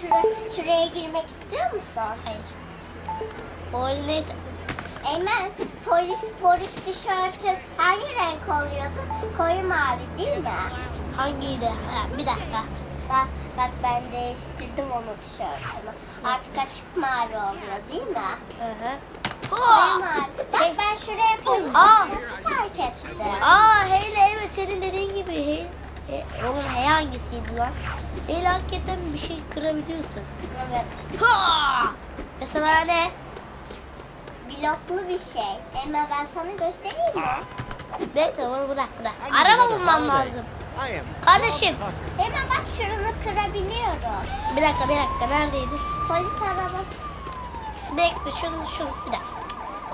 şura, şuraya girmek istiyor musun? Hayır. Polis Eymen polis polis tişörtü hangi renk oluyordu? Koyu mavi değil mi? hangiydi? Ha, bir dakika. Bak, bak ben değiştirdim onun tişörtümü. Artık açık mavi oluyor değil mi? Hı hı. Koyu mavi. Bak ben şuraya polis Aa. nasıl park ettim? Aa Heyle evet senin dediğin gibi. Hey, hey, oğlum hey hangisiydi lan? Heyle hakikaten bir şey kırabiliyorsun. Evet. Ha! Mesela ne? Bloklu bir şey. Eymen ben sana göstereyim mi? Bekle bunu bırak bırak. Araba bulmam lazım. Kardeşim. Eymen bak şunu kırabiliyoruz. Bir dakika bir dakika neredeydi? Polis arabası. Bekle şunu şunu bir dakika.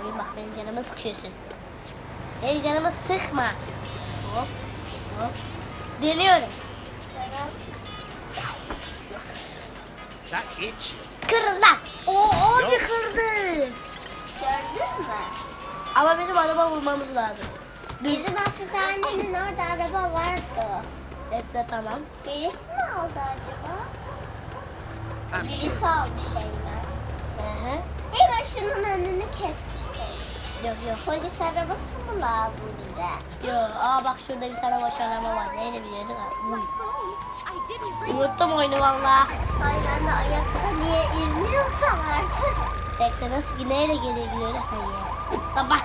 Oyun bak benim canımı sıkıyorsun. Benim canımı sıkma. Hop hop. Deniyorum. That itches. Kırın lan. Oo abi Yok. kırdı. Gördün mü? Ama bizim araba bulmamız lazım. Bizim hapishanenin orada araba vardı. Bekle tamam. Birisi mi aldı acaba? Sure. Birisi almış Eymen. Hı hı. Eymen şunun önünü kestirsin. Yok yok. Polis arabası mı lazım bize? Yok. Aa bak şurada bir tane boş araba var. Neyle biniyorduk? Uy. Unuttum oyunu valla. Ay ben de ayakta niye izliyorsam artık. Bekle nasıl neyle geliyor gidiyor? Hayır. Bak.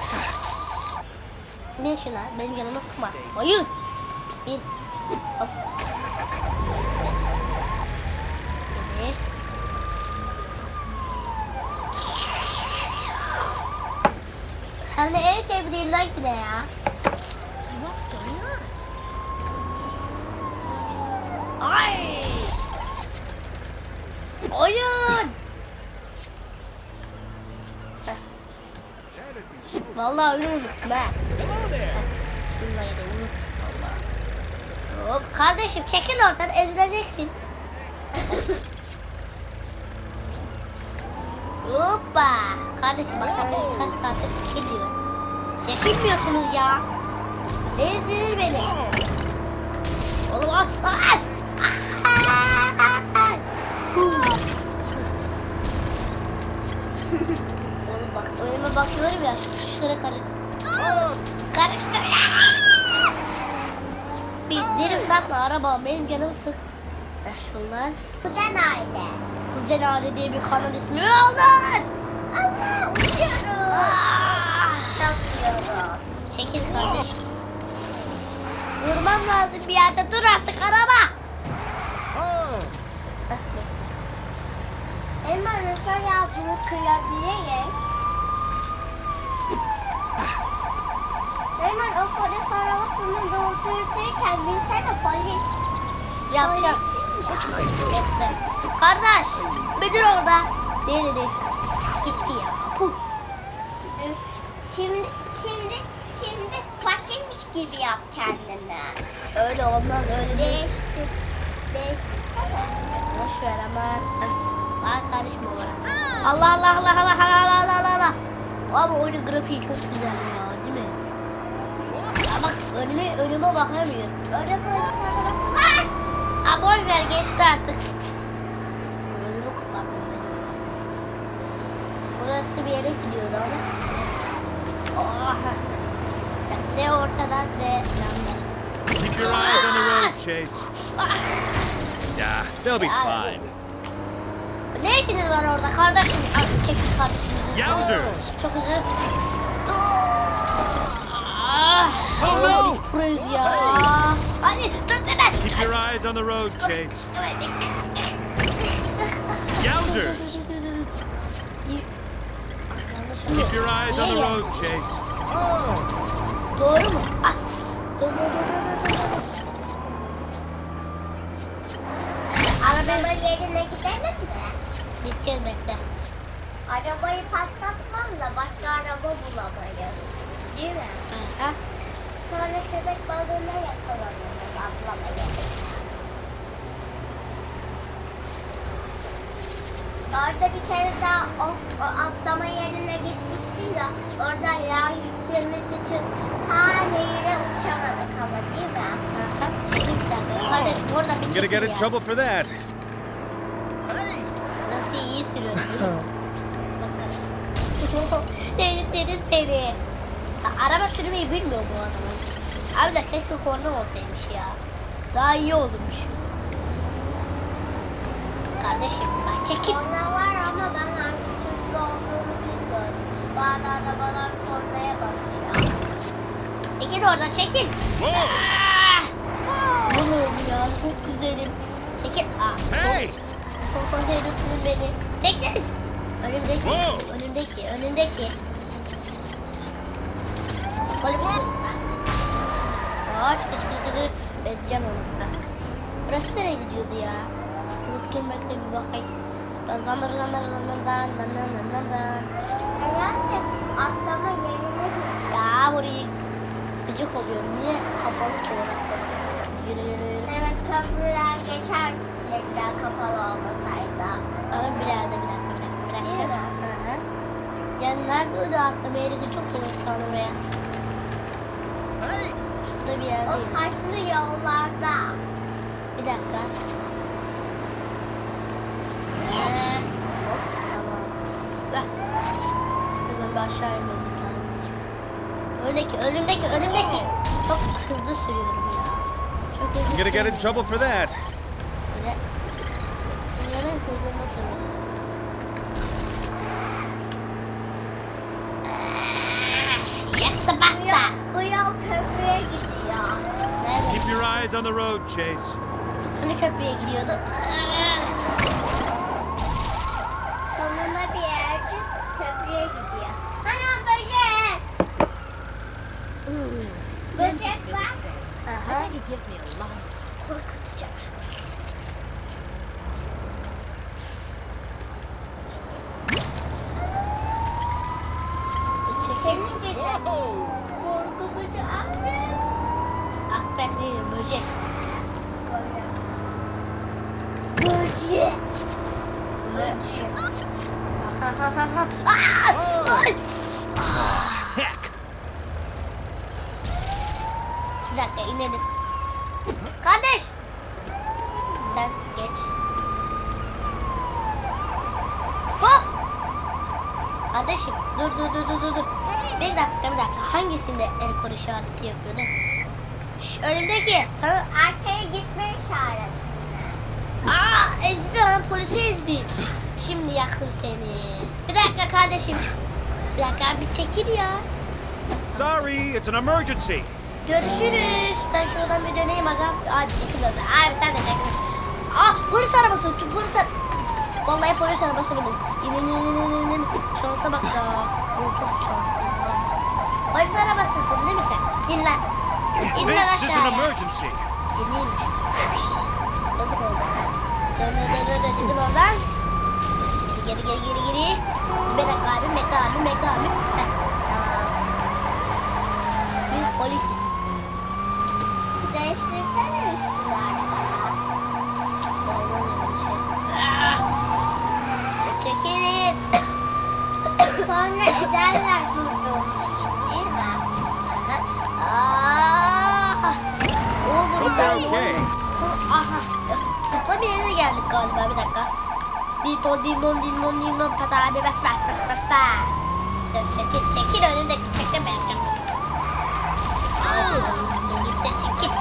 Bin şuna. Benim canımı sıkma. Hayır. Bin. Hop. Geri. Sen de en ne ya? What's going on? Ay! Oyun! Vallahi oyunu unuttum ha. Şunları da unuttum vallahi. Hop kardeşim çekil oradan ezileceksin. Hoppa. Kardeşim bak sana kaç saattir çekil diyor. Çekilmiyorsunuz ya. Ezdiniz beni. Oğlum aslan. Oğlum bak önüme bakıyorum ya şu tuşlara karı. Karıştır ya. Drift atma araba benim canım sık. Ya şunlar. Kuzen aile. Kuzen Ali diye bir kanal ismi olur. Allah uçuyoruz. Ah! Ulaşamıyoruz. Çekil kardeşim. Vurmam lazım bir yerde. Dur artık araba. Elma lütfen yazımı kıyabileyim. Elma o polis arabasını doldururken bilsene polis. Yapacak. Saçma iş Kardeş müdür orada. Nerede? Gitti ya. Şimdi, şimdi, şimdi fakirmiş gibi yap kendini. Öyle olmaz öyle. Değiştir. Değiştirsene. Boş ver. Heh. Ay karışma bana. Allah Allah Allah Allah Allah Allah Allah Allah. Abi oyunun grafiği çok güzel ya değil mi? Ya bak önüme, önüme bakamıyorum. Öyle var. Ha boş ver geçti artık. Önümü kapattım ben. Burası bir yere gidiyordu ama. Oha. Bak S ortadan D lambda. Keep your eyes on the road, Chase. Yeah, they'll be fine. Ne işiniz var orada kardeşim? Al, Çekil kardeşim. Yowzers! Çok hızlı. Ah, Oh, Biz no. proyuz ya. Hadi tut seni. Keep your eyes on the road, Chase. Yowzers! Keep your eyes on the road, Chase. Oh. Doğru mu? Ah. Dur, dur, dur, dur, dur. Arabanın yerine gidelim mi? Gideceğiz bekle. Arabayı patlatmam da başka araba bulamayız. Değil mi? Ha? Sonra köpek balığına yakalanırız ablama gelirken. Orada bir kere daha o, o atlama yerine gitmiştik ya. Orada yan için ta nehire uçamadık ama değil mi? Bir dakika. Kardeşim oradan bir gonna get in ya. trouble for that. Nasıl iyi sürüyorum. Bakın. Delirttiniz beni. Ya, araba sürmeyi bilmiyor bu adam. Abi de keşke korna olsaymış ya. Daha iyi olurmuş. Kardeşim bak çekil. Korna var ama ben hangi tuşlu olduğunu bilmiyorum. Bazı arabalar kornaya basıyor. Çekil oradan çekil. Whoa! Ah! Oğlum ya çok güzelim. Çekil. Aa, Hey! Çok delirttin beni. Çekil. Önümdeki, Wow. önümdeki, önümdeki. Bir şey. Aa çıkı çıkı çıkı. Edeceğim onu. Heh. Burası nereye gidiyordu ya? Unuttum bekle bir bakayım. Hızlandır hızlandır hızlandır dan dan dan dan dan dan. Herhalde atlama yerine Ya burayı gıcık oluyorum. Niye kapalı ki orası? Yürü yürü yürü. Evet köprüler geçer dediler kapalı olmasaydı. Ama bir yerde bir dakika bir dakika bir dakika. Mi? Hı hı. Yani nerede o da aklama yeri çok olur şu an oraya. Şurada bir O yerdeyim. taşlı yollarda. Bir dakika. Ee, hop tamam. Ver. Hemen bir aşağı lazım. Önündeki, önümdeki, önümdeki. Çok hızlı sürüyorum ya. Çok hızlı I'm gonna get in trouble for that. Şöyle. Şunları hızında sürüyorum. Yes, Bu bassa. yol, bu yol köprüye gidiyor. Nerede? Keep your eyes on the road, Chase. Hani köprüye gidiyordu bir yerde köprüye gidiyor. Ana böcek. Böcek var. Aha. It gives me a lot of Korkutacak. Senin gibi Whoa! korkutucu akrep. Akber değil, böcek. Böcek. Böcek. Aa! Ay! Heck! Bir dakika inelim. Kardeş. Sen geç. Hop. Kardeşim dur dur dur dur dur. Bir dakika bir dakika. Hangisinde el kol işareti yapıyordu? Şş, önündeki. Sana Arkaya gitme işareti. Aa ezdi lan polisi ezdi. Şimdi yaktım seni. Bir dakika kardeşim. Bir dakika bir çekil ya. Sorry, it's an emergency. Görüşürüz. Ben şuradan bir döneyim aga. Abi çekil orada. Abi sen de çekil. Aa polis arabası. Polis ar- Vallahi polis arabasını bul. İn in in in in in. Şansa bak ya. Çok şanslıyım. lan. Polis arabasısın değil mi sen? İn lan. İn lan aşağıya. Yeniymiş. Yazık oldu. Dön dön dön dön çıkın oradan. Geri geri geri geri. Bir dakika abim bekle abim bekle tamam. Biz polisiz. Değiştirsene üstünü arabalar. Olmaz öyle şey. Ah! Çekilin. Sonra ederler durduğumuz için değil mi? Oğlum Hope ben okay. Aha. Zıpla bir yerine geldik galiba bir dakika. Dino dino dino dino pata abi bas bas bas bas. Dur çekil çekil önündeki çekil benim canım. Gitti çekil.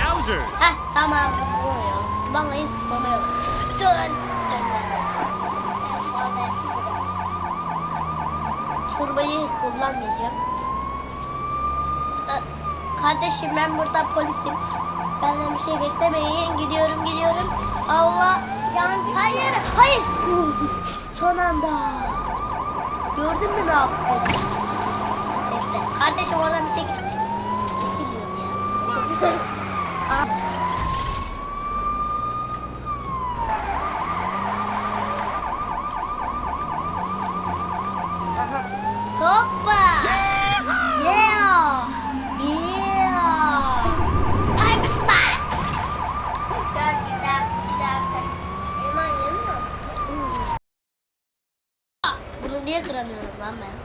Yowzers! Heh tamam zıplamıyor. Vallahi zıplamıyor. Dön. Dön dön. Vallahi Turbayı kullanmayacağım. Kardeşim ben buradan polisim. Benden bir şey beklemeyin. Gidiyorum gidiyorum. Allah. Yan gitme. Hayır hayır. Son anda. Gördün mü ne yaptım? İşte kardeşim oradan bir şey gidecek. Çekiliyoruz ya. Aa. Aha. Hoppa. Yeah. Yeah. I'm smart. Tekrar gider, gidersen. Elman yemiyor musun? Bunu niye kıramıyorum lan ben?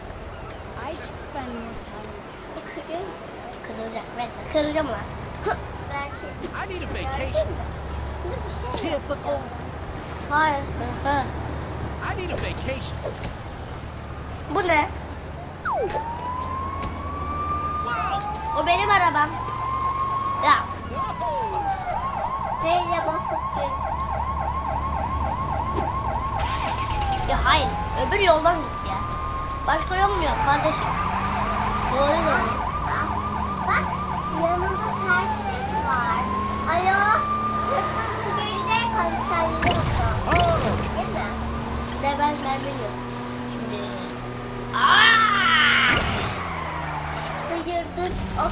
I should spend more time. Kırın. Kırılacak. Bekle. Kıracağım lan. Hı. Belki. I need a vacation. Gördün mü? Şimdi bir şey yok. Typical. Hayır. Hı hı. I need a vacation. Bu ne? Whoa! O benim arabam. Ya Whoa! Neyle basıp gel. Ya hayır. Öbür yoldan git. Başka yol mu yok kardeşim? Doğru dön. Bak yanında telsiz var. Alo. Hırsız geride konuşabiliyorsun. Oh! Değil mi? Ne ben ben bilmiyorum. Şimdi. Aa! Sıyırdın. O,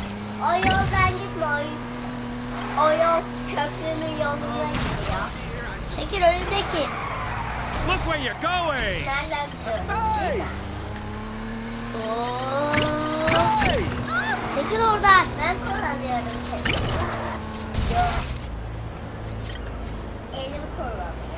o yoldan gitme. O, o yol köprünün yoluna gidiyor. Çekil önündeki. Look where you're going! Nereden biliyorum? Hey! Hey! Çekil oradan. Ben kullanıyorum. Yok. Elim kullanıyor.